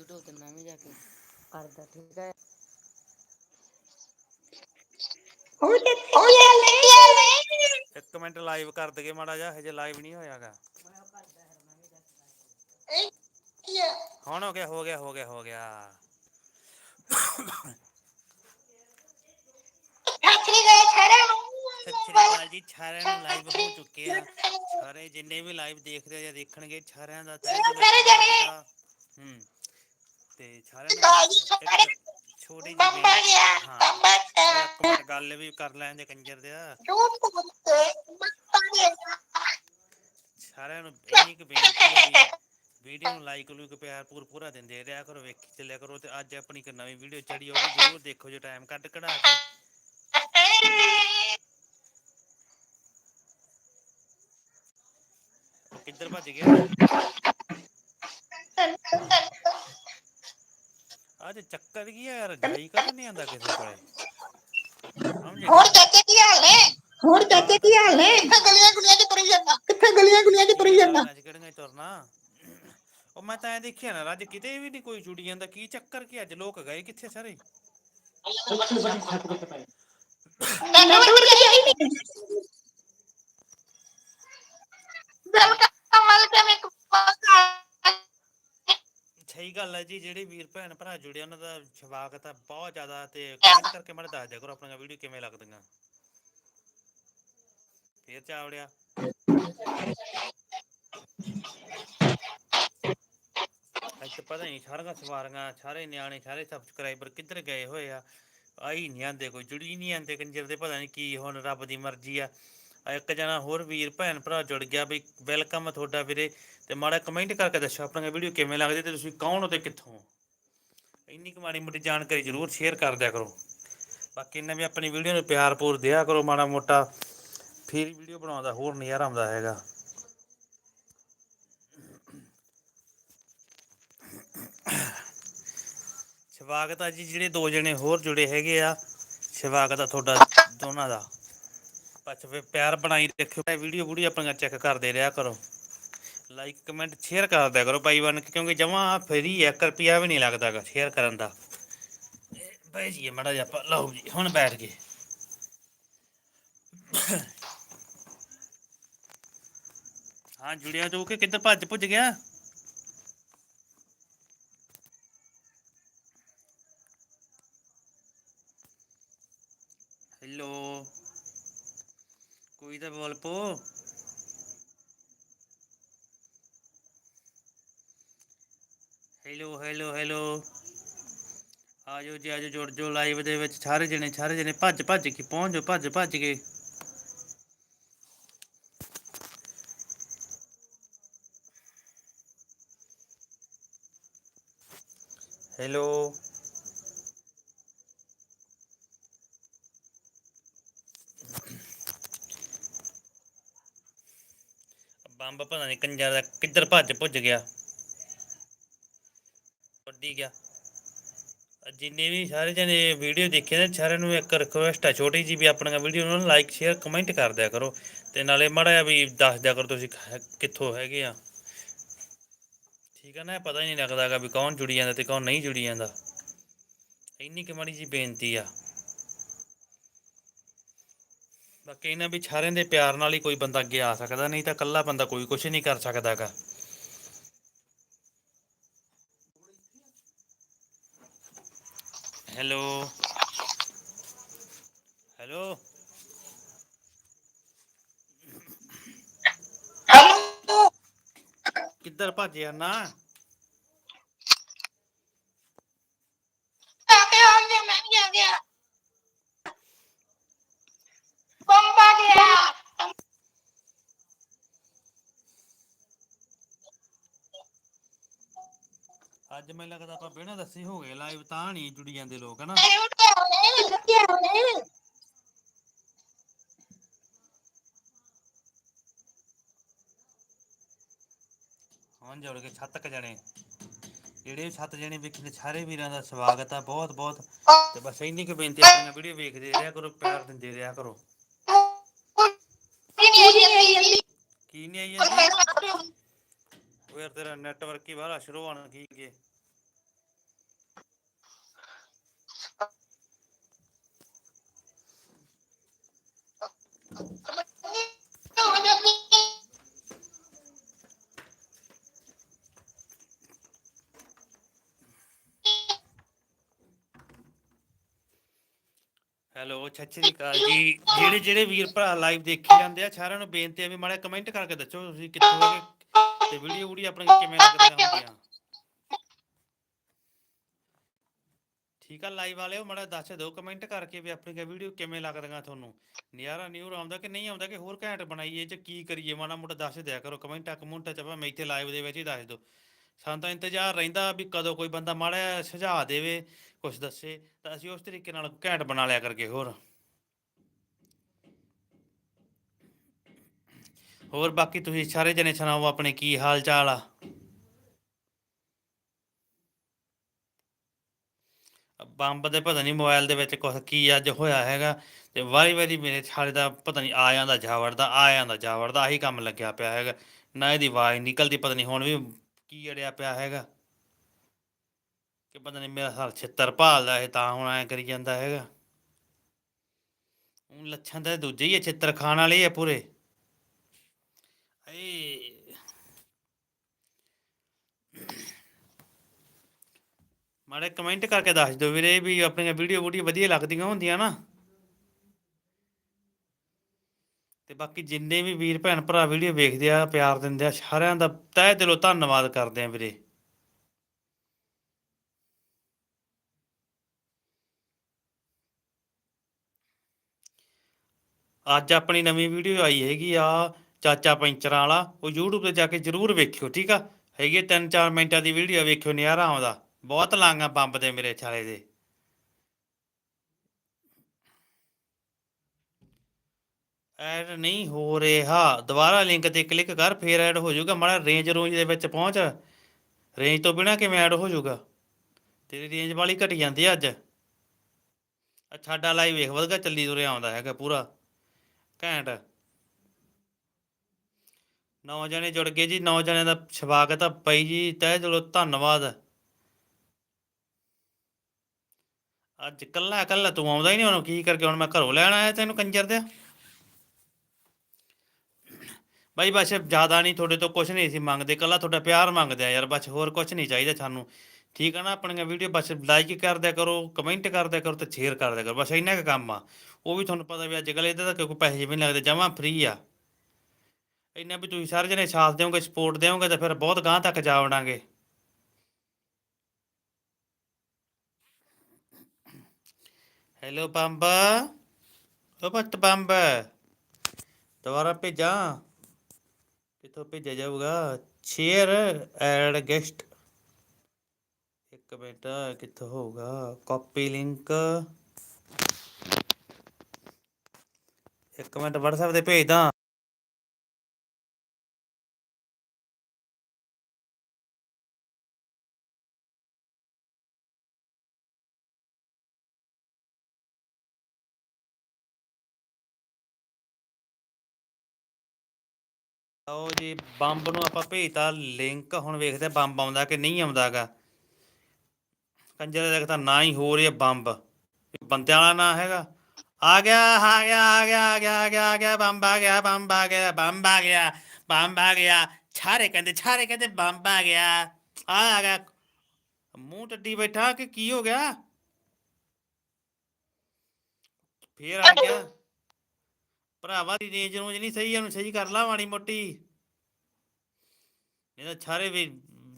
YouTube ਤੇ ਮੈਂ ਵੀ ਜਾ ਕੇ ਕਰਦਾ ਠੀਕ ਹੈ ਉਹ ਤੇ ਹਾਲੇ ਇੱਕ ਮਿੰਟ ਲਾਈਵ ਕਰ ਦਗੇ ਮਾੜਾ ਜਿਹਾ ਹਜੇ ਲਾਈਵ ਨਹੀਂ ਹੋਇਆਗਾ ਹੁਣ ਹੋ ਗਿਆ ਹੋ ਗਿਆ ਹੋ ਗਿਆ ਹੋ ਗਿਆ। ਸੱਚੀ ਗਏ ਸਾਰਿਆਂ ਨੂੰ। ਸਤਿ ਸ਼੍ਰੀ ਅਕਾਲ ਜੀ ਸਾਰਿਆਂ ਨੂੰ ਲਾਈਵ ਹੋ ਚੁੱਕੇ ਆ। ਸਾਰੇ ਜਿੰਨੇ ਵੀ ਲਾਈਵ ਦੇਖਦੇ ਆ ਜਾਂ ਦੇਖਣਗੇ ਸਾਰਿਆਂ ਦਾ ਤਹਿ ਦਿਲੋਂ ਸਾਰੇ ਜਣੇ। ਧੰਨਵਾਦ ਆ। ਹੂੰ। ਤੇ ਸਾਰਿਆਂ ਨੂੰ ਛੋਟੀ ਜਿਹੀ ਹਾਂ ਗੱਲ ਵੀ ਕਰ ਕੰਜਰ ਦੇ ਬੰਬਾ ਗਿਆ। ਸਾਰਿਆਂ ਨੂੰ ਇੰਨੀ ਕੁ ਬੇਨਤੀ ਹੈ ਵੀਡੀਓ ਨੂੰ ਲਾਈਕ ਲੂਕ ਪਿਆਰ ਪੂਰ ਪੂਰਾ ਦਿੰਦੇ ਰਿਹਾ ਕਰੋ ਵੇਖੀ ਚੱਲਿਆ ਕਰੋ ਤੇ ਅੱਜ ਆਪਣੀ ਇੱਕ ਨਵੀਂ ਵੀਡੀਓ ਚੜੀ ਉਹ ਵੀ ਜ਼ਰੂਰ ਦੇਖੋ ਜੇ ਟਾਈਮ ਕੱਢ ਕਢਾ ਕੇ। ਕਿੱਧਰ ਭੱਜ ਗਿਆ? ਅੱਜ ਚੱਕਰ ਕੀ ਆ ਯਾਰ ਜਾਈ ਕਰ ਨਹੀਂ ਆਂਦਾ ਕਿਸੇ ਕੋਲੇ। ਹੋਰ ਚਾਚੇ ਕੀ ਹਾਲ ਨੇ? ਹੋਰ ਚਾਚੇ ਕੀ ਹਾਲ ਨੇ? ਕਿੱਥੇ ਗਲੀਆਂ ਗੁਲੀਆਂ ਚ ਤੁਰੀ ਜਾਂਦਾ? ਕਿੱਥੇ ਗਲੀਆਂ ਗੁਲੀਆਂ ਚ ਤੁਰੀ ਜਾਂਦਾ? ਅੱਜ ਕਿਹੜੀਆਂ ਹੀ ਤੁਰਨਾ? ਉਹ ਮੈਂ ਤਾਂ ਐ ਦੇਖਿਆ ਨਾ ਅੱਜ ਕਿਤੇ ਵੀ ਨਹੀਂ ਕੋਈ ਜੁੜੀ ਜਾਂਦਾ। ਕੀ ਚੱਕਰ ਕੀ ਅੱਜ ਲੋਕ ਗਏ ਕਿੱਥੇ ਸਾਰੇ? ਵੈਲਕਮ ਵੈਲਕਮ ਇੱਕ ਸਹੀ ਗੱਲ ਹੈ ਜੀ ਜਿਹੜੇ ਵੀਰ ਭੈਣ ਭਰਾ ਜੁੜੇ ਉਹਨਾਂ ਦਾ ਸਵਾਗਤ ਹੈ ਬਹੁਤ ਜ਼ਿਆਦਾ ਤੇ ਕਮੈਂਟ ਕਰਕੇ ਮੈਨੂੰ ਦੱਸ ਦਿਆ ਕਰੋ ਆਪਣੀਆਂ ਵੀਡੀਓ ਕਿਵੇਂ ਲੱਗਦੀਆਂ। ਫੇਰ ਚਾਵੜਿਆ। ਅੱਜ ਪਤਾ ਨਹੀਂ ਸਾਰੀਆਂ ਸਵਾਰੀਆਂ ਸਾਰੇ ਨਿਆਣੇ ਸਾਰੇ ਸਬਸਕ੍ਰਾਈਬਰ ਕਿੱਧਰ ਗਏ ਹੋਏ ਆ। ਆਈ ਨਹੀਂ ਆਂਦੇ ਕੋਈ ਜੁੜੀ ਨਹੀਂ ਆਂਦੇ ਕੰਜਰ ਦੇ ਪਤਾ ਨਹੀਂ ਕੀ ਹੁਣ ਰੱਬ ਦੀ ਮਰਜ਼ੀ ਆ। ਇੱਕ ਜਣਾ ਹੋਰ ਵੀਰ, ਭੈਣ ਭਰਾ ਜੁੜ ਗਿਆ ਬਈ ਵੈਲਕਮ ਆ ਤੁਹਾਡਾ ਵੀਰੇ ਤੇ ਮਾੜਾ ਕਮੈਂਟ ਕਰਕੇ ਦੱਸੋ ਆਪਣੀਆਂ ਵੀਡੀਓ ਕਿਵੇਂ ਲੱਗਦੀ ਤੇ ਤੁਸੀਂ ਕੌਣ ਹੋ ਤੇ ਕਿੱਥੋਂ ਹੋ? ਇੰਨੀ ਕੁ ਮਾੜੀ ਮੋਟੀ ਜਾਣਕਾਰੀ ਜ਼ਰੂਰ ਸ਼ੇਅਰ ਕਰ ਦਿਆ ਕਰੋ। ਬਾਕੀ ਇਹਨਾਂ ਵੀ ਆਪਣੀ ਵੀਡੀਓ ਨੂੰ ਪਿਆਰ ਪੂਰ ਦਿਆ ਕਰੋ ਮਾੜਾ ਮੋਟਾ, ਫਿਰ ਵੀਡੀਓ ਬਣਾਉਂਦਾ ਹੋਰ ਨਜ਼ਾਰਾ ਆਉਂਦਾ ਹੈਗਾ। ਸਵਾਗਤ ਆ ਜੀ, ਜਿਹੜੇ ਦੋ ਜਣੇ ਹੋਰ ਜੁੜੇ ਹੈਗੇ ਆ, ਸਵਾਗਤ ਆ ਤੁਹਾਡਾ ਦੋਨਾਂ ਦਾ। ਪਛ ਵੀ ਪਿਆਰ ਬਣਾਈ ਰੱਖਿਓ। ਵੀਡੀਓ ਵੀਡੀਓ ਆਪਣੀਆਂ ਚੈੱਕ ਕਰਦੇ ਰਿਹਾ ਕਰੋ। ਲਾਈਕ ਕਮੈਂਟ ਸ਼ੇਅਰ ਕਰ ਦਿਆ ਕਰੋ ਭਾਈ ਬਣ ਕੇ, ਕਿਉਂਕਿ ਜਮਾ ਫਰੀ 1 ਰੁਪਿਆ ਵੀ ਨਹੀਂ ਲੱਗਦਾਗਾ ਸ਼ੇਅਰ ਕਰਨ ਦਾ। ਬਾਈ ਜੀ ਮੜਾ ਜਾ ਲਓ ਜੀ, ਹੁਣ ਬੈਠ ਗਏ। ਹਾਂ, ਜੁੜਿਆ ਜੋ ਕਿ ਕਿੱਧਰ ਭੱਜ ਭੁੱਜ ਗਿਆ ਹੈਲੋ ਕੋਈ ਤਾਂ ਬੋਲ ਪੋ ਹੈਲੋ ਹੈਲੋ ਹੈਲੋ ਆਜੋ ਜੀ ਆਜੋ ਜੁੜ ਜੋ ਲਾਈਵ ਦੇ ਵਿੱਚ ਸਾਰੇ ਜਣੇ ਸਾਰੇ ਜਣੇ ਭੱਜ ਭੱਜ ਕੇ ਪਹੁੰਚ ਜਾਓ ਭੱਜ ਭੱਜ ਕੇ। ਹੈਲੋ ਬੰਬ ਪਤਾ ਨਹੀਂ ਕੰਜਰ ਦਾ ਕਿੱਧਰ ਭੱਜ ਭੁੱਜ ਗਿਆ। ਵੱਡੀ ਗਿਆ। ਜਿੰਨੇ ਵੀ ਸਾਰੇ ਜਣੇ ਵੀਡੀਓ ਦੇਖੇ ਨੇ, ਸਾਰਿਆਂ ਨੂੰ ਇੱਕ ਰਿਕੁਐਸਟ ਆ ਛੋਟੀ ਜੀ ਵੀ ਆਪਣੀਆਂ ਵੀਡੀਓ ਨੂੰ ਲਾਈਕ ਸ਼ੇਅਰ ਕਮੈਂਟ ਕਰ ਦਿਆ ਕਰੋ। ਤੇ ਨਾਲੇ ਮਾੜਾ ਜਿਹਾ ਵੀ ਦੱਸ ਦਿਆ ਕਰੋ ਤੁਸੀਂ ਕਿੱਥੋਂ ਹੈਗੇ ਆ। ਠੀਕ ਆ ਨਾ ਪਤਾ ਹੀ ਨਹੀਂ ਲੱਗਦਾਗਾ ਵੀ ਕੌਣ ਜੁੜੀ ਜਾਂਦਾ ਤੇ ਕੌਣ ਨਹੀਂ ਜੁੜੀ ਜਾਂਦਾ। ਇੰਨੀ ਕਿ ਮਾੜੀ ਜੀ ਬੇਨਤੀ ਆ। ਬਾਕੀ ਇਹਨਾਂ ਵੀ ਸਾਰਿਆਂ ਦੇ ਪਿਆਰ ਨਾਲ ਹੀ ਕੋਈ ਬੰਦਾ ਅੱਗੇ ਆ ਸਕਦਾ, ਨਹੀਂ ਤਾਂ ਇਕੱਲਾ ਬੰਦਾ ਕੋਈ ਕੁਝ ਨਹੀਂ ਕਰ ਸਕਦਾਗਾ ਹੈਲੋ। ਹੈਲੋ। ਕਿੱਧਰ ਭੱਜਿਆ ਨਾ ਆ ਕੇ ਆ ਗਿਆ ਮੈਂ ਵੀ ਆ ਗਿਆ ਬੰਬਾ ਗਿਆ ਅੱਜ ਮੈਨੂੰ ਲੱਗਦਾ ਆਪਾਂ ਬਿਨਾਂ ਦੱਸੇ ਹੋ ਗਏ ਲਾਈਵ ਤਾਂ ਨਹੀਂ ਜੁੜੀ ਜਾਂਦੇ ਲੋਕ ਹਨਾ? ਹੁਣ ਜੁੜ ਕੇ ਛੱਤ ਕ ਜਣੇ। ਜਿਹੜੇ ਸੱਤ ਜਣੇ ਵੇਖਦੇ ਸਾਰੇ ਵੀਰਾਂ ਦਾ ਸਵਾਗਤ ਆ ਬਹੁਤ ਬਹੁਤ। ਤੇ ਬਸ ਇੰਨੀ ਕੁ ਬੇਨਤੀ ਆਪਣੀਆਂ ਵੀਡੀਓ ਵੇਖਦੇ ਰਿਹਾ ਕਰੋ ਪਿਆਰ ਦਿੰਦੇ ਰਿਹਾ ਕਰੋ। ਕੀ ਨਹੀਂ ਆਈ ਜਾਂਦੀ? ਉਹ ਯਾਰ ਤੇਰਾ ਨੈਟਵਰਕ ਹੀ ਬਾਹਲਾ ਸ਼ੁਰੂ ਹੋਣ ਕੀ ਕੀ ਹੈਲੋ ਸਤਿ ਸ਼੍ਰੀ ਅਕਾਲ ਜੀ। ਜਿਹੜੇ ਜਿਹੜੇ ਵੀਰ ਭਰਾ ਲਾਈਵ ਦੇਖੀ ਜਾਂਦੇ ਆ, ਸਾਰਿਆਂ ਨੂੰ ਬੇਨਤੀ ਹੈ ਵੀ ਮਾੜਾ ਕਮੈਂਟ ਕਰਕੇ ਦੱਸੋ, ਤੁਸੀਂ ਕਿੱਥੋਂ ਹੈਗੇ? ਤੇ ਵੀਡੀਓ ਵੀਡੀਓ ਆਪਣੀ ਕਿਵੇਂ ਲੱਗਦੀਆਂ ਹੁੰਦੀਆਂ ਠੀਕ ਆ ਲਾਈਵ ਵਾਲਿਓ ਮਾੜਾ ਦੱਸ ਦਿਓ ਕਮੈਂਟ ਕਰਕੇ ਵੀ ਆਪਣੀ ਵੀਡੀਓ ਕਿਵੇਂ ਲੱਗਦੀਆਂ ਤੁਹਾਨੂੰ? ਨਿਆਰਾ ਨਿਊਰ ਆਉਂਦਾ ਕਿ ਨਹੀਂ ਆਉਂਦਾ ਕਿ ਹੋਰ ਘੈਂਟ ਬਣਾਈਏ ਜਾਂ ਕੀ ਕਰੀਏ? ਮਾੜਾ ਮੋਟਾ ਦੱਸ ਦਿਆ ਕਰੋ ਕਮੈਂਟਾਂ ਕਮੁੰਟਾਂ ਚ ਭਾਵੇਂ ਇੱਥੇ ਲਾਈਵ ਦੇ ਵਿੱਚ ਹੀ ਦੱਸ ਦਿਓ। ਸਾਨੂੰ ਤਾਂ ਇੰਤਜ਼ਾਰ ਰਹਿੰਦਾ ਵੀ ਕਦੋਂ ਕੋਈ ਬੰਦਾ ਮਾੜਾ ਜਿਹਾ ਸੁਝਾਅ ਦੇਵੇ ਕੁਝ ਦੱਸੇ, ਤਾਂ ਅਸੀਂ ਉਸ ਤਰੀਕੇ ਨਾਲ ਘੈਂਟ ਬਣਾ ਲਿਆ ਕਰਕੇ ਹੋਰ। ਹੋਰ ਬਾਕੀ ਤੁਸੀਂ ਸਾਰੇ ਜਣੇ ਸੁਣਾਓ ਆਪਣੇ ਕੀ ਹਾਲ ਚਾਲ ਆ? ਬੰਬ ਦੇ ਪਤਾ ਨਹੀਂ ਮੋਬਾਈਲ ਦੇ ਵਿੱਚ ਕੁਝ ਕੀ ਅੱਜ ਹੋਇਆ ਹੈਗਾ, ਤੇ ਵਾਰੀ ਵਾਰੀ ਮੇਰੇ ਛਾਲੇ ਦਾ ਪਤਾ ਨਹੀਂ ਆ ਜਾਂਦਾ, ਜਾ ਵੜਦਾ, ਆ ਜਾਂਦਾ, ਜਾ ਵੜਦਾ, ਆਹੀ ਕੰਮ ਲੱਗਿਆ ਪਿਆ ਹੈਗਾ। ਨਾ ਇਹਦੀ ਆਵਾਜ਼ ਨਿਕਲਦੀ, ਪਤਾ ਨਹੀਂ ਹੁਣ ਵੀ ਕੀ ਅੜਿਆ ਪਿਆ ਹੈਗਾ? ਕਿ ਪਤਾ ਨਹੀਂ ਮੇਰਾ ਸਾਲ ਛਿੱਤਰ ਭਾਲਦਾ ਇਹ ਤਾਂ ਹੁਣ ਐ ਕਰੀ ਜਾਂਦਾ ਹੈਗਾ। ਉਹ ਲੱਛਣ ਤਾਂ ਦੂਜੇ ਹੀ ਆ, ਛਿੱਤਰ ਖਾਣ ਵਾਲੇ ਆ ਪੂਰੇ। ਏ ਮਾੜੇ ਕਮੈਂਟ ਕਰਕੇ ਦੱਸ ਦਿਓ ਵੀਰੇ ਵੀ ਆਪਣੀਆਂ ਵੀਡੀਓ ਵੀਡੀਓ ਵਧੀਆ ਲੱਗਦੀਆਂ ਹੁੰਦੀਆਂ ਨਾ। ਤੇ ਬਾਕੀ ਜਿੰਨੇ ਵੀ ਵੀਰ ਭੈਣ ਭਰਾ ਵੀਡੀਓ ਵੇਖਦੇ ਆ, ਪਿਆਰ ਦਿੰਦੇ ਆ, ਸਾਰਿਆਂ ਦਾ ਤਹਿ ਦਿਲੋਂ ਧੰਨਵਾਦ ਕਰਦੇ ਆ ਵੀਰੇ। ਅੱਜ ਆਪਣੀ ਨਵੀਂ ਵੀਡੀਓ ਆਈ ਹੈਗੀ ਆ ਚਾਚਾ ਪੈਂਚਰਾਂ ਵਾਲਾ, ਉਹ YouTube ਤੇ ਜਾ ਕੇ ਜਰੂਰ ਵੇਖਿਓ, ਠੀਕ ਆ? ਹੈਗੀ 3-4 ਮਿੰਟਾਂ ਦੀ ਵੀਡੀਓ, ਵੇਖਿਓ ਨਿਆਰਾ ਆਉਂਦਾ। ਬਹੁਤ ਲਾਂਗਾ ਬੰਬ ਦੇ ਮੇਰੇ ਛਾਲੇ ਦੇ। ਐਡ ਨਹੀਂ ਹੋ ਰਿਹਾ। ਦੁਬਾਰਾ ਲਿੰਕ ਤੇ ਕਲਿੱਕ ਕਰ, ਫੇਰ ਐਡ ਹੋ ਜਾਊਗਾ। ਮਾੜਾ ਰੇਂਜ ਰੂੰਜ ਦੇ ਵਿੱਚ ਪਹੁੰਚ। ਰੇਂਜ ਤੋਂ ਬਿਨਾ ਕਿਵੇਂ ਐਡ ਹੋ ਜਾਊਗਾ? ਤੇਰੀ ਰੇਂਜ ਵਾਲੀ ਘਟ ਜਾਂਦੀ ਆ ਅੱਜ। ਆ ਸਾਡਾ ਲਾਈਵ ਵੇਖ ਵਧਗਾ ਚੱਲੀ ਤੁਰੇ ਆਉਂਦਾ ਹੈਗਾ ਪੂਰਾ। ਘੈਂਟ। ਨੌ ਜਣੇ ਜੁੜ ਗਏ ਜੀ। ਨੌ ਜਣਿਆਂ ਦਾ ਸਵਾਗਤ ਆ ਪਈ ਜੀ। ਤਹਿ ਦਿਲੋਂ ਧੰਨਵਾਦ। ਅੱਜ ਕੱਲਾ ਕੱਲਾ ਤੂੰ ਆਉਂਦਾ ਹੀ ਨਹੀਂ ਹੁਣ ਕੀ ਕਰਕੇ ਹੁਣ ਮੈਂ ਘਰੋਂ ਲੈਣ ਆਇਆ ਤੈਨੂੰ ਕੰਜਰ ਦੇ ਬਾਈ ਬਸ ਜ਼ਿਆਦਾ ਨਹੀਂ, ਤੁਹਾਡੇ ਤੋਂ ਕੁਝ ਨਹੀਂ ਸੀ ਮੰਗਦੇ ਕੱਲਾ ਤੁਹਾਡਾ ਪਿਆਰ ਮੰਗਦੇ ਆ ਯਾਰ, ਬਸ ਹੋਰ ਕੁਝ ਨਹੀਂ ਚਾਹੀਦਾ ਸਾਨੂੰ। ਠੀਕ ਆ ਨਾ ਆਪਣੀਆਂ ਵੀਡੀਓ, ਬਸ ਲਾਈਕ ਕਰਦਿਆ ਕਰੋ ਕਮੈਂਟ ਕਰਦਿਆ ਕਰੋ ਤੇ ਸ਼ੇਅਰ ਕਰ ਕਰੋ, ਬਸ ਇੰਨਾ ਕੁ ਕੰਮ ਆ। ਉਹ ਵੀ ਤੁਹਾਨੂੰ ਪਤਾ ਵੀ ਅੱਜ ਕੱਲ੍ਹ ਇਹਦੇ ਤਾਂ ਕੋਈ ਪੈਸੇ ਵੀ ਨਹੀਂ ਲੱਗਦੇ, ਜਮਾਂ ਫ੍ਰੀ ਆ। ਇੰਨਾ ਵੀ ਤੁਸੀਂ ਸਾਰੇ ਜਣੇ ਸਾਥ ਦਿਓਗੇ ਸਪੋਰਟ ਦਿਓਗੇ ਤਾਂ ਫਿਰ ਬਹੁਤ ਗਾਂਹ ਤੱਕ ਜਾ ਵੜਾਂਗੇ। Hello bomb. ਉਹ ਪੱਟ ਬੰਬ। ਦੁਬਾਰਾ ਭੇਜਾਂ। ਕਿੱਥੋਂ ਭੇਜਿਆ ਜਾਊਗਾ? ਸ਼ੇਅਰ ਐਡ ਗੈਸਟ ਇੱਕ ਮਿੰਟ, ਕਿੱਥੋਂ ਹੋਊਗਾ? ਕਾਪੀ ਲਿੰਕ ਇੱਕ ਮਿੰਟ, WhatsApp ਤੇ ਭੇਜਦਾ ਲਓ ਜੀ, ਬੰਬ ਨੂੰ ਆਪਾਂ ਭੇਜਤਾ ਲਿੰਕ ਹੁਣ ਵੇਖਦੇ ਬੰਬ ਆਉਂਦਾ ਕਿ ਨਹੀਂ ਆਉਂਦਾਗਾ। ਕੰਜਰ ਦੇਖ ਤਾਂ ਨਾ ਹੀ ਹੋ ਰਿਹਾ ਬੰਬ। ਬੰਦਿਆਂ ਵਾਲਾ ਨਾ ਹੈਗਾ। ਆ ਗਿਆ ਆ ਗਿਆ ਆ ਗਿਆ ਆ ਗਿਆ ਆ ਗਿਆ ਆ ਗਿਆ, ਬੰਬ ਆ ਗਿਆ, ਬੰਬ ਆ ਗਿਆ, ਬੰਬ ਆ ਗਿਆ, ਬੰਬ ਆ ਗਿਆ। ਛਾਰੇ ਕਹਿੰਦੇ ਛਾਰੇ ਕਹਿੰਦੇ ਬੰਬ ਆ ਗਿਆ। ਆ ਆ ਗਿਆ। ਮੂੰਹ ਟੱਡੀ ਬੈਠਾ ਕਿ ਕੀ ਹੋ ਗਿਆ? ਫੇਰ ਆ ਗਿਆ। ਭਰਾਵਾ ਦੀ ਰੇਂਜ ਰੂੰਜ ਨਹੀਂ ਸਹੀ ਇਹਨੂੰ ਸਹੀ ਕਰ ਲਾ ਮਾੜੀ ਮੋਟੀ। ਇਹ ਤਾਂ ਛਾਰੇ ਵੀ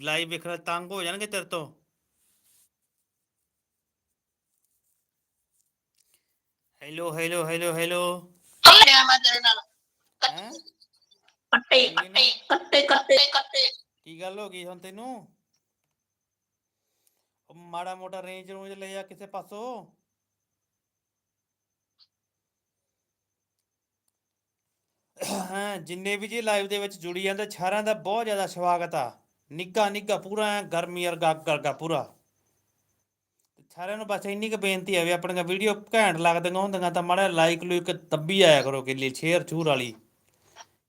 ਲਾਈਵ ਵੇਖ ਲੈ ਤੰਗ ਹੋ ਜਾਣਗੇ ਤੇਰੇ ਤੋਂ। ਹੈਲੋ ਹੈਲੋ ਹੈਲੋ ਹੈਲੋ ਹੈਂ? ਕੱਟੇ ਕੱਟੇ ਕੱਟੇ ਕੱਟੇ ਕੱਟੇ। ਕੀ ਗੱਲ ਹੋ ਗਈ ਹੁਣ ਤੈਨੂੰ? ਉਹ ਮਾੜਾ ਮੋਟਾ ਰੇਂਜ ਰੂੰਜ ਲੈ ਜਾ ਕਿਸੇ ਪਾਸੋਂ। ਹਾਂ, ਜਿੰਨੇ ਵੀ ਜੀ ਲਾਈਵ ਦੇ ਵਿੱਚ ਜੁੜੀ ਜਾਂਦੇ, ਸਾਰਿਆਂ ਦਾ ਬਹੁਤ ਜ਼ਿਆਦਾ ਸਵਾਗਤ ਆ। ਨਿੱਘਾ ਨਿੱਘਾ ਪੂਰਾ ਗਰਮੀ ਵਰਗਾ ਕਰਗਾ ਪੂਰਾ। ਸਾਰਿਆਂ ਨੂੰ ਬਸ ਇੰਨੀ ਕੁ ਬੇਨਤੀ ਹੈ ਵੀ ਆਪਣੀਆਂ ਵੀਡੀਓ ਘੈਂਟ ਲੱਗਦੀਆਂ ਹੁੰਦੀਆਂ, ਤਾਂ ਮਾੜਾ ਲਾਈਕ ਲੂਇਕ ਦੱਬੀ ਆਇਆ ਕਰੋ ਕਿ ਲਈ ਸ਼ੇਅਰ ਛੂਰ ਵਾਲੀ।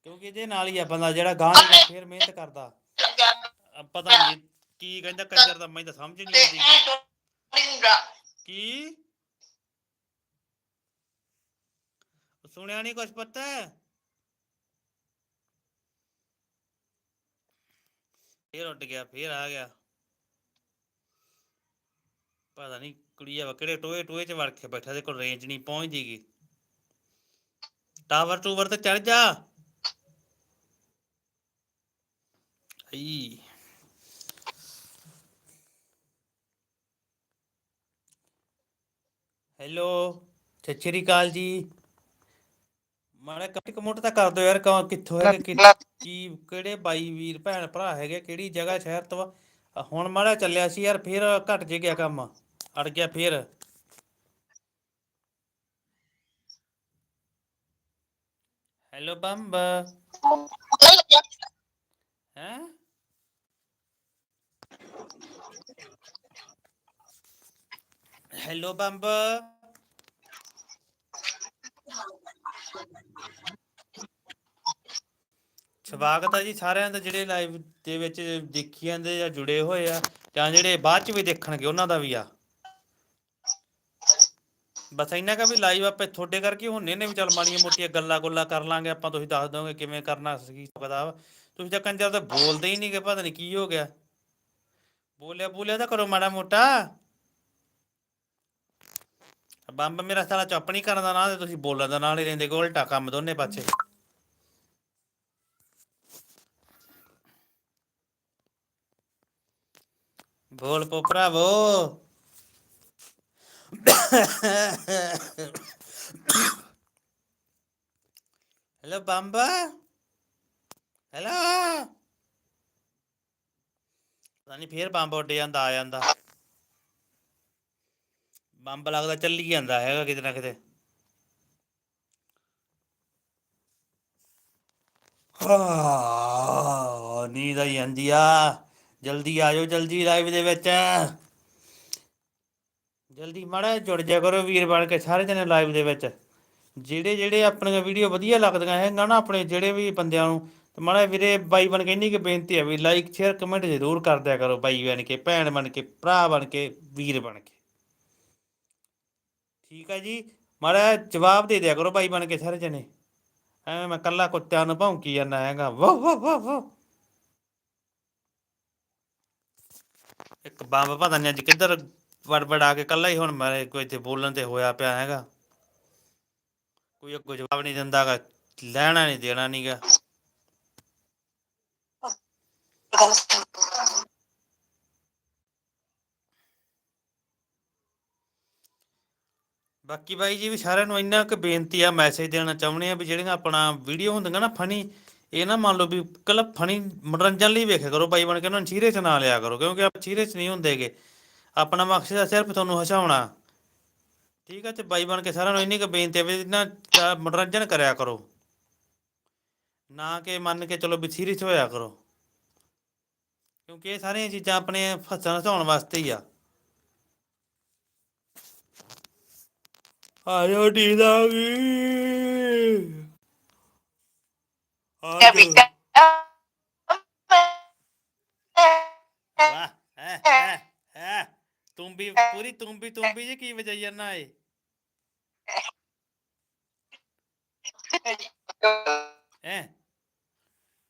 ਕਿਉਂਕਿ ਇਹਦੇ ਨਾਲ ਹੀ ਆ ਬੰਦਾ ਜਿਹੜਾ ਗਾਂ ਫੇਰ ਮਿਹਨਤ ਕਰਦਾ। ਪਤਾ ਨਹੀਂ ਕੀ ਕਹਿੰਦਾ, ਕੰਜਰ ਦਾ ਮੈਨੂੰ ਤਾਂ ਸਮਝ ਨਹੀਂ ਆਉਂਦੀ। ਕੀ? ਸੁਣਿਆ ਨਹੀਂ ਕੁਛ ਪਤਾ? ਫੇਰ ਉੱਡ ਗਿਆ, ਫੇਰ ਆ ਗਿਆ। ਪਤਾ ਨਹੀਂ ਕੁੜੀਆ ਵਾ ਟੋਏ ਟੋਏ ਚ ਵੜ ਕੇ ਬੈਠਾ ਤੇ ਕੋਲ ਰੇਂਜ ਨਹੀਂ ਪਹੁੰਚਦੀਗੀ ਟਾਵਰ ਟੂਵਰ ਤੇ ਚੜ ਜਾ। ਈ ਹੈਲੋ, ਸਤਿ ਸ਼੍ਰੀ ਅਕਾਲ ਜੀ। ਮਾੜਾ ਕੱਟ ਕਮੋਟ ਤਾਂ ਕਰ ਦਿਓ ਯਾਰ, ਕੌਣ ਕਿੱਥੋਂ ਹੈਗੇ ਕਿ- ਕੀ, ਕਿਹੜੇ ਬਾਈ ਵੀਰ ਭੈਣ ਭਰਾ ਹੈਗੇ, ਕਿਹੜੀ ਜਗ੍ਹਾ ਸ਼ਹਿਰ ਤੋਂ ਆ? ਹੁਣ ਮਾੜਾ ਚੱਲਿਆ ਸੀ ਯਾਰ, ਫੇਰ ਘਟ ਜੇ ਗਿਆ ਕੰਮ। ਅੜ ਗਿਆ ਫੇਰ। ਹੈਲੋ ਬੰਬ। ਹੈ? ਹੈਲੋ ਬੰਬ। ਸਵਾਗਤ ਹੈ ਜੀ ਸਾਰਿਆਂ ਦਾ ਜਿਹੜੇ ਲਾਈਵ ਦੇ ਵਿੱਚ ਦੇਖੀ ਜਾਂਦੇ ਜਾਂ ਜੁੜੇ ਹੋਏ ਆ ਜਾਂ ਜਿਹੜੇ ਬਾਅਦ ਚ ਵੀ ਦੇਖਣਗੇ ਉਹਨਾਂ ਦਾ ਵੀ ਆ। ਬਸ ਇੰਨਾ ਕਾ ਵੀ ਲਾਈਵ ਆਪੇ ਤੁਹਾਡੇ ਕਰਕੇ ਹੁੰਨੇ ਨੇ ਵੀ ਚੱਲ ਮਾੜੀਆਂ ਮੋਟੀਆਂ ਗੱਲਾਂ ਗੁੱਲਾਂ ਕਰ ਲਾਂਗੇ ਆਪਾਂ ਤੁਸੀਂ ਦੱਸ ਦੋਗੇ ਕਿਵੇਂ ਕਰਨਾ ਸੀ ਪਤਾ ਤੁਸੀਂ ਤਾਂ ਕੰਜਰ ਤਾਂ ਬੋਲਦੇ ਹੀ ਨਹੀਂਗੇ ਪਤਾ ਨਹੀਂ ਕੀ ਹੋ ਗਿਆ। ਬੋਲਿਆ ਬੋਲਿਆ ਤਾਂ ਕਰੋ ਮਾੜਾ ਮੋਟਾ। ਬੰਬ ਮੇਰਾ ਸਾਲਾ ਚੁੱਪ ਨਹੀਂ ਕਰਨ ਦਾ ਨਾਂ ਤੇ ਤੁਸੀਂ ਬੋਲਣ ਦਾ ਨਾਲ ਹੀ ਰਹਿੰਦੇ ਗੇ, ਕੰਮ ਦੋਨੇ ਪਾਸੇ। ਬੋਲ ਪੋ ਭਰਾਵੋ। ਹੈਲੋ ਬੰਬਾ। ਹੈਲੋ। ਪਤਾ ਨਹੀਂ ਫੇਰ ਬੰਬ ਉੱਡ ਜਾਂਦਾ, ਆ ਜਾਂਦਾ। ਬੰਬ ਲੱਗਦਾ ਚੱਲੀ ਜਾਂਦਾ ਹੈਗਾ ਕਿਤੇ ਨਾ ਕਿਤੇ। ਹਾਂ ਨੀਂਦ ਆਈ ਜਾਂਦੀ ਆ। ਜਲਦੀ ਆ ਜਾਓ, ਜਲਦੀ ਲਾਈਵ ਦੇ ਵਿੱਚ। ਜਲਦੀ ਮਾੜਾ ਜੁੜ ਜਾ ਕਰੋ ਵੀਰ ਬਣ ਕੇ ਸਾਰੇ ਜਣੇ ਲਾਈਵ ਦੇ ਵਿੱਚ। ਜਿਹੜੇ ਜਿਹੜੇ ਆਪਣੀਆਂ ਵੀਡੀਓ ਵਧੀਆ ਲੱਗਦੀਆਂ ਹੈਗਾ ਨਾ ਆਪਣੇ ਜਿਹੜੇ ਵੀ ਬੰਦਿਆਂ ਨੂੰ ਤੇ ਮਾੜਾ ਵੀਰੇ ਬਾਈ ਬਣ ਕੇ ਇੰਨੀ ਕਿ ਬੇਨਤੀ ਹੈ ਵੀ ਲਾਈਕ ਸ਼ੇਅਰ ਕਮੈਂਟ ਜ਼ਰੂਰ ਕਰ ਦਿਆ ਕਰੋ ਬਾਈ ਬਣ ਕੇ, ਭੈਣ ਬਣ ਕੇ, ਭਰਾ ਬਣ ਕੇ, ਵੀਰ ਬਣ ਕੇ। ਠੀਕ ਹੈ ਜੀ, ਮਾੜਾ ਜਵਾਬ ਦੇ ਦਿਆ ਕਰੋ ਬਾਈ ਬਣ ਕੇ ਸਾਰੇ ਜਣੇ। ਐਵੇਂ ਮੈਂ ਕੱਲਾ ਕੁੱਤਿਆਂ ਨੂੰ ਭੌਂਕੀ ਜਾਂਦਾ ਹੈਗਾ। ਵਾਹ ਵਾਹ ਵਾਹ ਵਾਹ। ਇੱਕ ਬੰਬ ਪਤਾ ਨਹੀਂ ਅੱਜ ਕਿੱਧਰ ਵੜਵੜ ਆ ਕੇ ਕੱਲਾ ਹੀ ਹੁਣ ਮਾਰੇ ਕੋਈ ਇੱਥੇ ਬੋਲਣ ਤੇ ਹੋਇਆ ਪਿਆ ਹੈਗਾ। ਕੋਈ ਅੱਗੋਂ ਜਵਾਬ ਨਹੀਂ ਦਿੰਦਾਗਾ, ਲੈਣਾ ਨਹੀਂ ਦੇਣਾ ਨਹੀਂਗਾ ਬਾਕੀ ਬਾਈ ਜੀ ਵੀ ਸਾਰਿਆਂ ਨੂੰ ਇੰਨਾ ਕੁ ਬੇਨਤੀ ਆ ਮੈਸੇਜ ਦੇਣਾ ਚਾਹੁੰਦੇ ਆ ਵੀ ਜਿਹੜੀਆਂ ਆਪਣਾ ਵੀਡੀਓ ਹੁੰਦੀਆਂ ਨਾ ਫਨੀ ਇਹ ਨਾ ਮੰਨ ਲਓ ਵੀ ਕੱਲਾ ਫਨੀ ਮਨੋਰੰਜਨ ਲਈ ਵੇਖਿਆ ਕਰੋ, ਬਾਈ ਬਣ ਕੇ ਉਹਨਾਂ ਨੂੰ ਸੀਰੀਅਸ ਨਾ ਲਿਆ ਕਰੋ, ਕਿਉਂਕਿ ਆਪ ਸੀਰੀਅਸ ਨਹੀਂ ਹੁੰਦੇਗੇ। ਆਪਣਾ ਮਕਸਦ ਹੈ ਸਿਰਫ ਤੁਹਾਨੂੰ ਹਸਾਉਣਾ। ਠੀਕ ਹੈ ਤੇ ਬਾਈ ਬਣ ਕੇ ਸਾਰਿਆਂ ਨੂੰ ਇੰਨੀ ਕੁ ਬੇਨਤੀ ਹੈ ਵੀ ਇਹਨਾਂ ਮਨੋਰੰਜਨ ਕਰਿਆ ਕਰੋ। ਨਾ ਕਿ ਮੰਨ ਕੇ ਚਲੋ ਵੀ ਸੀਰੀਅਸ ਹੋਇਆ ਕਰੋ। ਕਿਉਂਕਿ ਇਹ ਸਾਰੀਆਂ ਚੀਜ਼ਾਂ ਆਪਣੇ ਹੱਸਣ ਹਸਾਉਣ ਵਾਸਤੇ ਹੀ ਆ। ਆਇਓ ਡੀਦਾ ਵੀ ਆਜੋ ਵਾਹ ਹੈ ਹੈ ਹੈ ਤੂੰ ਵੀ ਪੂਰੀ ਤੂੰ ਵੀ ਤੂੰ ਵੀ ਜੀ ਕੀ ਵਜਾਈ ਜਾਂਦਾ ਏ ਹੈ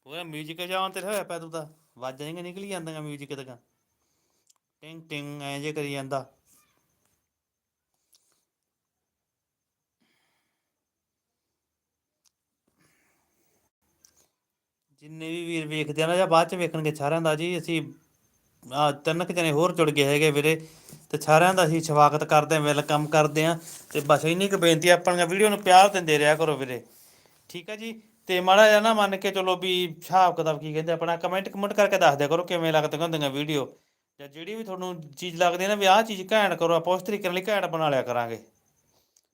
ਪੂਰਾ 뮤직 ਜਾਉਣ ਤੇ ਹੋਇਆ ਪਿਆ ਤੂੰ ਤਾਂ ਵਾਜਾਂ ਜਿਹੀਆਂ ਨਿਕਲੀ ਜਾਂਦੀਆਂ 뮤직 ਤੱਕ ਟਿੰਗ ਟਿੰਗ ਐ ਜੇ ਕਰੀ ਜਾਂਦਾ ਜਿੰਨੇ ਵੀ ਵੀਰ ਵੇਖਦੇ ਆ ਨਾ ਜਾਂ ਬਾਅਦ ਚ ਵੇਖਣਗੇ ਸਾਰਿਆਂ ਦਾ ਜੀ ਅਸੀਂ ਆ ਤਿੰਨ ਕੁ ਜਣੇ ਹੋਰ ਜੁੜ ਗਏ ਹੈਗੇ ਵੀਰੇ ਤੇ ਸਾਰਿਆਂ ਦਾ ਅਸੀਂ ਸਵਾਗਤ ਕਰਦੇ ਆਂ ਵੈਲਕਮ ਕਰਦੇ ਆਂ ਤੇ ਬਸ ਇੰਨੀ ਕੁ ਬੇਨਤੀ ਆ, ਆਪਣੀਆਂ ਵੀਡੀਓ ਨੂੰ ਪਿਆਰ ਦਿੰਦੇ ਰਿਹਾ ਕਰੋ ਵੀਰੇ। ਠੀਕ ਹੈ ਜੀ? ਤੇ ਮਾੜਾ ਜਿਹਾ ਨਾ ਮੰਨ ਕੇ ਚਲੋ ਵੀ ਹਿਸਾਬ ਕਿਤਾਬ ਕੀ ਕਹਿੰਦੇ ਆਪਣਾ ਕਮੈਂਟ ਕਮੈਂਟ ਕਰਕੇ ਦੱਸ ਦਿਆ ਕਰੋ ਕਿਵੇਂ ਲੱਗਦੀਆਂ ਹੁੰਦੀਆਂ ਵੀਡੀਓ। ਜਾਂ ਜਿਹੜੀ ਵੀ ਤੁਹਾਨੂੰ ਚੀਜ਼ ਲੱਗਦੀ ਹੈ ਨਾ ਵੀ ਆਹ ਚੀਜ਼ ਘੈਂਟ ਕਰੋ ਆਪਾਂ ਉਸ ਤਰੀਕੇ ਨਾਲ ਹੀ ਘੈਂਟ ਬਣਾ ਲਿਆ ਕਰਾਂਗੇ।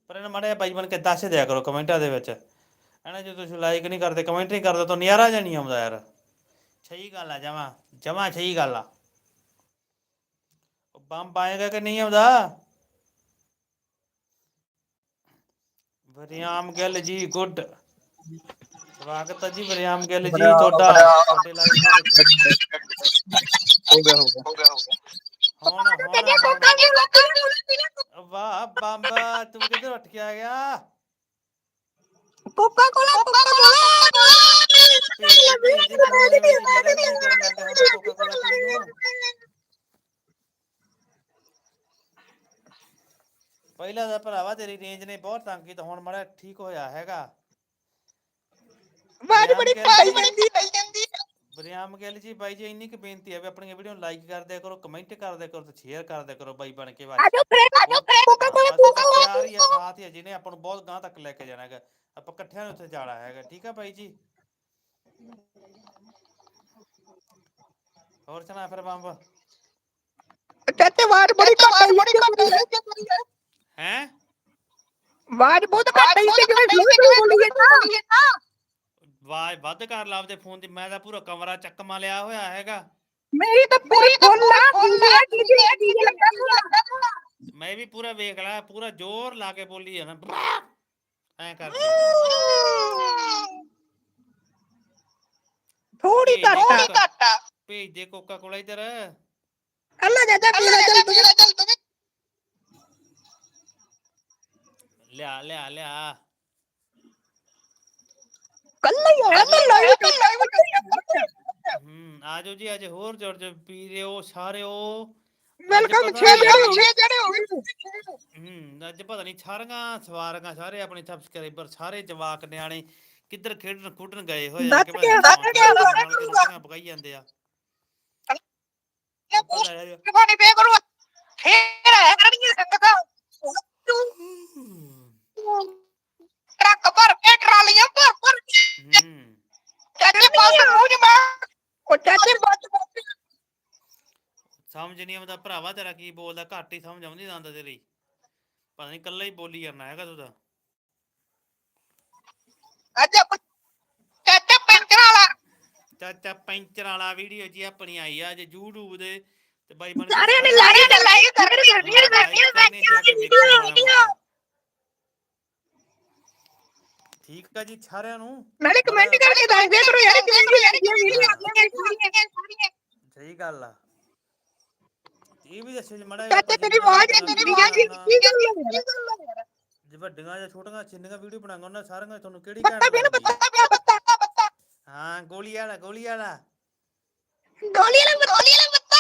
ਪਰ ਇਹਨਾਂ ਮਾੜਾ ਜਿਹਾ ਬਾਈ ਬਣ ਕੇ ਦੱਸ ਦਿਆ ਕਰੋ ਕਮੈਂਟਾਂ ਦੇ ਵਿੱਚ। ਹਨਾ ਜੇ ਤੁਸੀਂ ਲਾਈਕ ਨਹੀਂ ਕਰਦੇ ਕਮੈਂਟ ਨਹੀਂ ਕਰਦੇ ਤਾਂ ਜਿਹਾ ਨਹੀਂ ਆਉਂਦਾ ਯਾਰ। ਸਹੀ ਗੱਲ ਆ ਜਮਾ ਜਮਾ ਸਹੀ ਗੱਲ ਆ। ਉਹ ਬੰਬ ਆਏਗਾ ਕਿ ਨਹੀਂ ਆਉਂਦਾ? ਵਰਿਆਮ ਗਿੱਲ ਜੀ ਗੁੱਡ। ਸਵਾਗਤ ਹੈ ਜੀ ਵਰਿਆਮ ਗਿੱਲ ਜੀ ਤੁਹਾਡਾ। ਤੁਹਾਡੇ ਦੇ ਵਿੱਚ। ਹੋ ਗਿਆ ਹੋ ਗਿਆ। ਹੁਣ ਹੁਣ ਵਾਹ ਬੰਬ। ਤੂੰ ਕਿੱਧਰ ਉੱਠ ਕੇ ਆ ਗਿਆ? ਕੋਕਾ ਕੋਲਾ ਕੋਲਾ ਦੇ ਭਰਾਵਾ ਤੇਰੀ ਰੇਂਜ ਨੇ ਬਹੁਤ ਤੰਗ ਕੀਤਾ ਹੁਣ ਮੜਾ ਠੀਕ ਹੋਇਆ ਹੈਗਾ। ਬਾਜ ਬੜੀ ਪਾਈ ਜਾਂਦੀ ਪਈ ਜਾਂਦੀ ਬਰਿਆਮ ਗਿੱਲ ਜੀ ਬਾਈ ਜੀ ਇੰਨੀ ਕੁ ਬੇਨਤੀ ਹੈ ਵੀ ਆਪਣੀਆਂ ਵੀਡੀਓ ਨੂੰ ਲਾਈਕ ਕਰ ਦਿਆ ਕਰੋ ਕਮੈਂਟ ਕਰ ਦਿਆ ਕਰੋ ਤੇ ਸ਼ੇਅਰ ਕਰ ਦਿਆ ਕਰੋ ਬਾਈ ਬਣ ਕੇ ਆਜੋ ਫਰੈਂਡ ਆਜੋ ਫਰੈਂਡ ਕੋਕਾ ਕੋਲਾ ਕੋਕਾ ਕੋਲਾ ਹੀ ਸਾਥ ਹੀ ਆ ਜਿਹਨੇ ਆਪਾਂ ਨੂੰ ਬਹੁਤ ਗਾਂ ਤੱਕ ਲੈ ਕੇ ਜਾਣਾ ਹੈਗਾ। ਆਪਾਂ ਇਕੱਠਿਆਂ ਨੇ ਉੱਥੇ ਜਾਣਾ ਹੈਗਾ ਠੀਕ ਆ ਬਾਈ ਜੀ? ਹੋਰ ਸੁਣਾ ਫਿਰ ਬੰਬ? ਚਾਚੇ ਆਵਾਜ਼ ਬੜੀ ਘੱਟ ਆਈ ਬੜੀ ਹੈ? ਆਵਾਜ਼ ਬਹੁਤ ਘੱਟ ਆਈ ਤੇ ਜ਼ੋਰ ਜ਼ੋਰ ਬੋਲੀ ਜਾਂਦਾ ਆਵਾਜ਼ ਵੱਧ ਕਰ ਲਾ ਆਪਦੇ ਫੋਨ ਦੀ ਮੈਂ ਤਾਂ ਪੂਰਾ ਕਮਰਾ ਚੱਕਮਾ ਲਿਆ ਹੋਇਆ ਹੈਗਾ। ਮੇਰੀ ਤਾਂ ਪੂਰੀ ਫੁੱਲ ਆ ਡੀਜੇ ਡੀਜੇ ਲੱਗਾ ਪੂਰਾ ਮੈਂ ਵੀ ਪੂਰਾ ਵੇਖ ਲਿਆ ਪੂਰਾ ਜ਼ੋਰ ਲਾ ਕੇ ਬੋਲੀ ਜਾਣਾ। ਐ ਕਰ ਥੋੜੀ ਘੱਟ ਆ ਘੱਟ ਭੇਜ ਦੇ ਕੋਕਾ ਕੋਲਾ ਇਧਰ ਅੱਲਾ ਜਾਜਾ ਪੀਲਾ ਚੱਲ ਤੂੰ ਲਿਆ ਲਿਆ ਲਿਆ ਕੱਲਾ ਹੀ ਆਇਆ ਤਾਂ ਲਾਈਵ ਤੇ ਲਾਈਵ ਹੂੰ ਆਜੋ ਜੀ ਅੱਜ ਹੋਰ ਜੁੜ ਜੋ ਪੀਰਿਓ ਸਾਰਿਓ ਵੈਲਕਮ ਅੱਜ ਛੇ ਨੀ- ਛੇ ਜਣੇ ਹੋ ਗਏ। ਹੂੰ ਅੱਜ ਪਤਾ ਨਹੀਂ ਸਾਰੀਆਂ ਸਵਾਰੀਆਂ ਸਾਰੇ ਆਪਣੇ ਸਬਸਕ੍ਰਾਈਬਰ ਸਾਰੇ ਜਵਾਕ ਨਿਆਣੇ ਕਿੱਧਰ ਖੇਡਣ ਖੁੱਡਣ ਗਏ ਹੋਏ ਆ ਕਿ ਪਕਾਈ ਜਾਂਦੇ ਆ। ਪਤਾ ਹੈ ਜੀ। ਪਾਣੀ ਪੇ ਕਰੂ ਫੇਰ ਆਇਆ ਕਰਨੀ ਸੰਗਤਾਂ। ਟਰੱਕ ਭਰ ਕੇ ਟਰਾਲੀਆਂ ਭਰ ਭਰ ਕੇ। ਹੂੰ। ਚਾਚੇ ਪਾਸ ਮੂੰਹ ਜਮਾ। ਉਹ ਚਾਚੇ ਬੱਚ ਸਮਝ ਨਹੀਂ ਆਉਂਦਾ ਭਰਾਵਾ ਤੇਰਾ ਕੀ ਬੋਲਦਾ ਘੱਟ ਹੀ ਸਮਝ ਆਉਂਦੀ ਜਾਂਦਾ ਤੇਰੀ। ਪਤਾ ਨਹੀਂ ਕੱਲਾ ਹੀ ਬੋਲੀ ਜਾਂਦਾ ਹੈਗਾ ਤੂੰ ਤਾਂ। ਅੱਜ ਚਾਚਾ ਪੈਂਚਰ ਵਾਲਾ। ਚਾਚਾ ਪੈਂਚਰ ਵਾਲਾ ਵੀਡੀਓ ਜੀ ਆਪਣੀ ਆਈ ਆ ਜੇ YouTube ਦੇ ਤੇ ਬਾਈ ਬਣ ਸਾਰਿਆਂ ਨੇ ਲਾਰੀ ਤੇ ਲਾਈ ਕਰ ਹਾਂ, ਜਾ ਕੇ ਵੇਖੋ ਮਾੜਾ ਮੋਟਾ। ਠੀਕ ਆ ਜੀ ਸਾਰਿਆਂ ਨੂੰ। ਨਾਲੇ ਕਮੈਂਟ ਕਰਕੇ ਦੱਸ ਦਿਆ ਕਰੋ ਯਾਰ ਕਿਵੇਂ ਦੀ ਲੱਗਦੀ ਵੀਡੀਓ ਸਹੀ ਗੱਲ ਆ। ਇਹ ਵੀ ਦੱਸੋ ਜੀ ਮੜਾ ਚਾਚਾ ਤੇਰੀ ਆਵਾਜ਼ ਨਹੀਂ ਜਾਂਦੀ ਕੀ ਗੱਲ ਹੈ ਜੇ ਵੱਡੀਆਂ ਜਾਂ ਛੋਟੀਆਂ ਛਿੰਨੀਆਂ ਵੀਡੀਓ ਬਣਾਉਂਗਾ ਉਹਨਾਂ ਸਾਰਿਆਂ ਨੂੰ ਤੁਹਾਨੂੰ ਕਿਹੜੀ ਬੱਤਾ ਲੱਗਦੀ? ਆ? ਬੱਤਾ ਪਿਆ ਬੱਤਾ ਬੱਤਾ ਹਾਂ ਗੋਲੀ ਵਾਲਾ ਗੋਲੀ ਵਾਲਾ। ਗੋਲੀ ਵਾਲਾ ਗੋਲੀ ਵਾਲਾ ਬੱਤਾ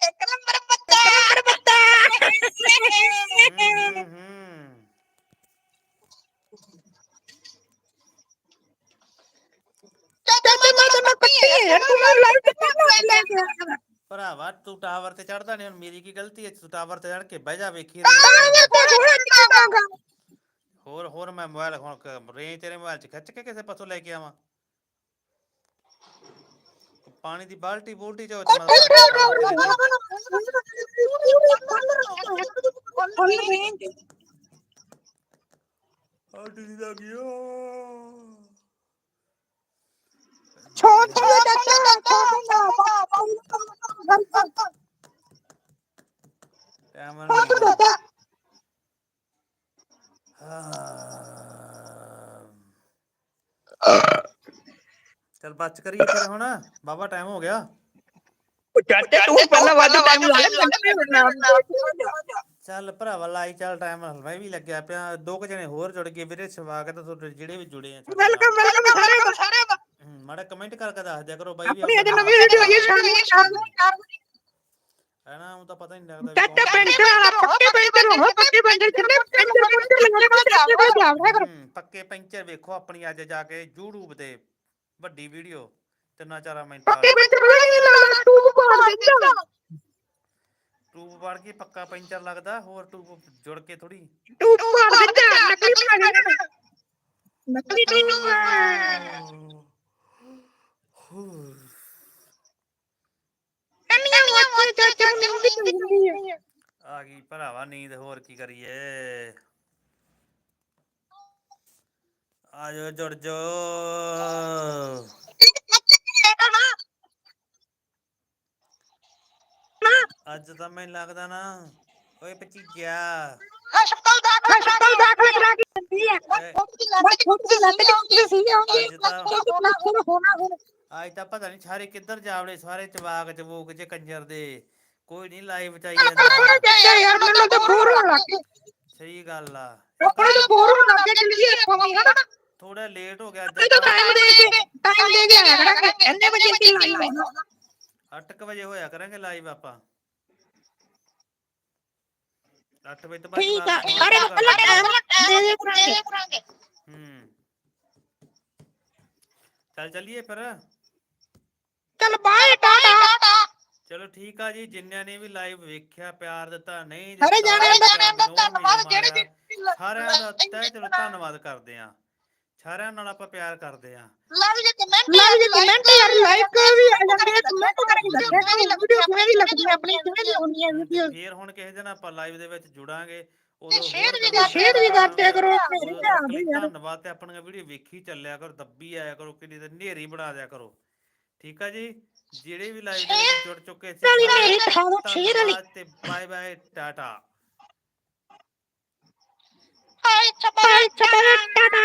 ਇੱਕ ਨੰਬਰ ਬੱਤਾ ਨੰਬਰ ਬੱਤਾ ਹੂੰ, ਹੂੰ, ਹੂੰ। ਚਾਚਾ ਮੈਂ ਤਾਂ ਮੈਂ ਪੱਟੀ ਹੈ ਤੂੰ ਮੈਂ ਲਾਈਵ ਤੇ ਭਰਾਵਾ ਤੂੰ ਟਾਵਰ ਤੇ ਚੜਦਾ ਨਹੀਂ ਹੁਣ ਮੇਰੀ ਕੀ ਗਲਤੀ ਹੈ? ਤੂੰ ਟਾਵਰ ਤੇ ਚੜ ਕੇ ਬਹਿ ਜਾ ਵੇਖੀ ਰੇਂਜ ਹੋਰ ਹੋਰ ਮੈਂ ਮੋਬਾਈਲ ਹੁਣ ਕ- ਰੇਂਜ ਤੇਰੇ ਮੋਬਾਈਲ 'ਚ ਖਿੱਚ ਕੇ ਕਿਸੇ ਪਾਸੋਂ ਲੈ ਕੇ ਆਵਾਂ? ਪਾਣੀ ਦੀ ਬਾਲਟੀ ਬੋਲਟੀ ਚ ਉਹ 'ਚ ਮੈਂ ਆਂਟੀ ਦਾ ਗਿਆ ਟਾਈਮ ਨਹੀਂ ਚਲ ਬੱਚ ਕਰੀਏ ਫਿਰ ਹੁਣ। ਬਾਬਾ ਟਾਈਮ ਹੋ ਗਿਆ। ਚਾਚਾ ਤੂੰ ਪਹਿਲਾਂ ਵੱਧ ਟਾਈਮ ਲਾ ਲੈ ਚੱਲ ਭਰਾਵਾ ਲਾਈ ਚੱਲ ਟਾਈਮ ਮੈਂ ਵੀ ਲੱਗਿਆ ਪਿਆ। ਦੋ ਕੁ ਜਣੇ ਹੋਰ ਜੁੜ ਗਏ ਵੀਰੇ ਸਵਾਗਤ ਆ ਤੁਹਾਡੇ ਜਿਹੜੇ ਵੀ ਜੁੜੇ ਆ। ਸਾਡੇ ਨਾਲ। ਵੈਲਕਮ ਵੈਲਕਮ ਸਾਰੇ ਸਾਰੇ ਮਾੜਾ ਕਮੈਂਟ ਕਰਕੇ ਦੱਸ ਦਿਆ ਕਰੋ ਬਾਈ ਵੀ ਆਪਣੀ ਅੱਜ ਨਵੀਂ ਵੀਡੀਓ ਆਈ ਹੈ ਸ਼ਾਮ ਨੂੰ ਹੈ ਨਾ ਉਹ ਤਾਂ ਪਤਾ ਹੀ ਨਹੀਂ ਲੱਗਦਾ ਵੀ ਕੌਣ- ਪੈਂਟਰ ਵਾਲਾ ਪੱਕੇ ਪੈਂਟਰ ਹੋ ਪੱਕੇ ਪੈਂਟਰ ਕਿੰਨੇ ਪੈਂਟਰ ਪੈਂਟਰ ਲੱਗਣੇ ਚਾਚੇ ਕੋਲ ਜਾਵੜਾ ਕਰ ਹਮ, ਪੱਕੇ ਪੈਂਚਰ ਵੇਖੋ ਆਪਣੀ ਅੱਜ ਜਾ ਕੇ YouTube ਤੇ ਵੱਡੀ ਵੀਡੀਓ ਤਿੰਨਾਂ ਚਾਰਾਂ ਮਿੰਟਾਂ ਪੱਕੇ ਪੈਂਟਰ ਨਹੀਂ ਲੱਗਦਾ ਤੂੰ ਪਾੜ ਦਿੰਦਾ। ਟੂਬ ਵੜ ਕੇ ਪੱਕਾ ਪੈਂਚਰ ਲੱਗਦਾ ਹੋਰ ਟੂਬ ਜੁੜ ਕੇ ਥੋੜੀ ਤੂੰ ਪਾੜ ਦਿੰਦਾ ਨਕਲੀ ਬਣਾ ਦੇਣਾ ਨਕਲੀ ਤੂੰ ਚਾਚਾ ਨੂੰ ਵੀ ਹੁੰਦੀ ਹੈ ਆ ਗਈ ਭਰਾਵਾ ਨੀਂਦ ਹੋਰ ਕੀ ਕਰੀਏ? ਆਜੋ ਜੁੜ ਜੋ ਅੱਜ ਤਾਂ ਮੈਨੂੰ ਲੱਗਦਾ ਨਾ ਓਏ ਭਤੀਜਿਆ ਹਸਪਤਾਲ ਦਾਖਲ ਹਸਪਤਾਲ ਦਾਖਲ ਕਰਾ ਕੇ ਦਿੰਦੀ ਹੈ ਛੋਟੀ ਲੱਤ ਜਾਂਦੀ ਸੀ ਅੱਜ ਤਾਂ ਹੋਣਾ ਹੁਣ ਅੱਜ ਤਾਂ ਪਤਾ ਨਹੀਂ ਸਾਰੇ ਕਿੱਧਰ ਜਾਵੜੇ ਸਾਰੇ ਚਵਾਕ ਚਬੂਕ ਚ ਕੰਜਰ ਦੇ। ਕੋਈ ਨਹੀਂ ਲਾਈਵ ਚ ਆਈ ਜਾਂਦਾ। ਚਾਚਾ ਯਾਰ ਮੈਨੂੰ ਤਾਂ ਬੋਰ ਹੋਣ ਲੱਗ ਗਿਆ ਸਹੀ ਗੱਲ ਆ। ਆਪਣੇ ਤਾਂ ਬੋਰ ਹੋਣ ਲੱਗ ਗਏ ਚੱਲੀਏ ਆਪਾਂ ਵੀ ਹਨਾ ਥੋੜਾ ਲੇਟ ਹੋ ਗਿਆ ਅੱਜ ਟਾਈਮ ਦੇ ਕੇ ਟਾਈਮ ਦੇ ਕੇ ਆਇਆ ਕਰਾਂਗੇ ਇੰਨੇ ਵਜੇ ਅਸੀਂ ਲਾਈਵ ਆਉਣਾ 8 ਵਜੇ ਹੋਇਆ ਕਰਾਂਗੇ ਲਾਈਵ ਆਪਾਂ। 8 ਵਜੇ ਤੋਂ ਬਾਅਦ ਠੀਕ ਆ ਕਰ ਪਹਿਲਾਂ। ਟਾਈਮ ਦੇ ਦੇ ਕਰਾਂਗੇ। ਹੂੰ। ਚੱਲ ਚੱਲੀਏ ਫਿਰ। ਚੱਲ ਬਾਏ ਟਾਟਾ। ਚਲੋ ਠੀਕ ਆ ਜੀ ਜਿੰਨਿਆਂ ਨੇ ਵੀ ਲਾਈਵ ਵੇਖਿਆ ਪਿਆਰ ਦਿੱਤਾ ਨਹੀਂ ਸਾਰੇ ਦਿੱਤਾ, ਜਾਣਿਆਂ ਦਾ ਧੰਨਵਾਦ ਜਿਹੜੇ। ਸਾਰਿਆਂ ਦਾ ਤਹਿ ਦਿਲੋਂ ਧੰਨਵਾਦ ਕਰਦੇ ਆ। ਸਾਰਿਆਂ ਨਾਲ ਆਪਾਂ ਪਿਆਰ ਕਰਦੇ ਆ। ਲਵ ਜੀ ਕਮੈਂਟ ਲਵ ਜੀ ਕਮੈਂਟ ਯਾਰ ਲਾਈਕ ਵੀ ਆ ਜਾਂਦੇ ਕਮੈਂਟ ਕਰਕੇ ਦੱਸਿਆ ਕਿ ਵੀਡੀਓ ਕਿਵੇਂ ਦੀ ਲੱਗਦੀ ਹੈ ਆਪਣੀ ਕਿਵੇਂ ਦੀ ਹੁੰਦੀ ਹੈ ਵੀਡੀਓ ਫੇਰ ਹੁਣ ਕਿਸੇ ਦਿਨ ਆਪਾਂ ਲਾਈਵ ਦੇ ਵਿੱਚ ਜੁੜਾਂਗੇ ਉਦੋਂ ਸ਼ੇਅਰ ਹੋਰ ਵੀ ਕਰ ਸ਼ੇਅਰ ਵੀ ਕਰਦੇ ਕਰੋ ਵੀ ਧੰਨਵਾਦ ਤੇ ਆਪਣੀਆਂ ਵੀਡੀਓ ਵੇਖੀ ਚੱਲਿਆ ਕਰੋ ਦੱਬੀ ਆਇਆ ਕਰੋ ਕਿੰਨੀ ਤੇ ਨੇਰੀ ਬਣਾ ਦਿਆ ਕਰੋ। ਠੀਕ ਆ ਜੀ? ਜਿਹੜੇ ਵੀ ਲਾਈਵ ਦੇ ਜੁੜ ਚੁੱਕੇ ਸੀ ਤੇ bye bye tata bye bye tata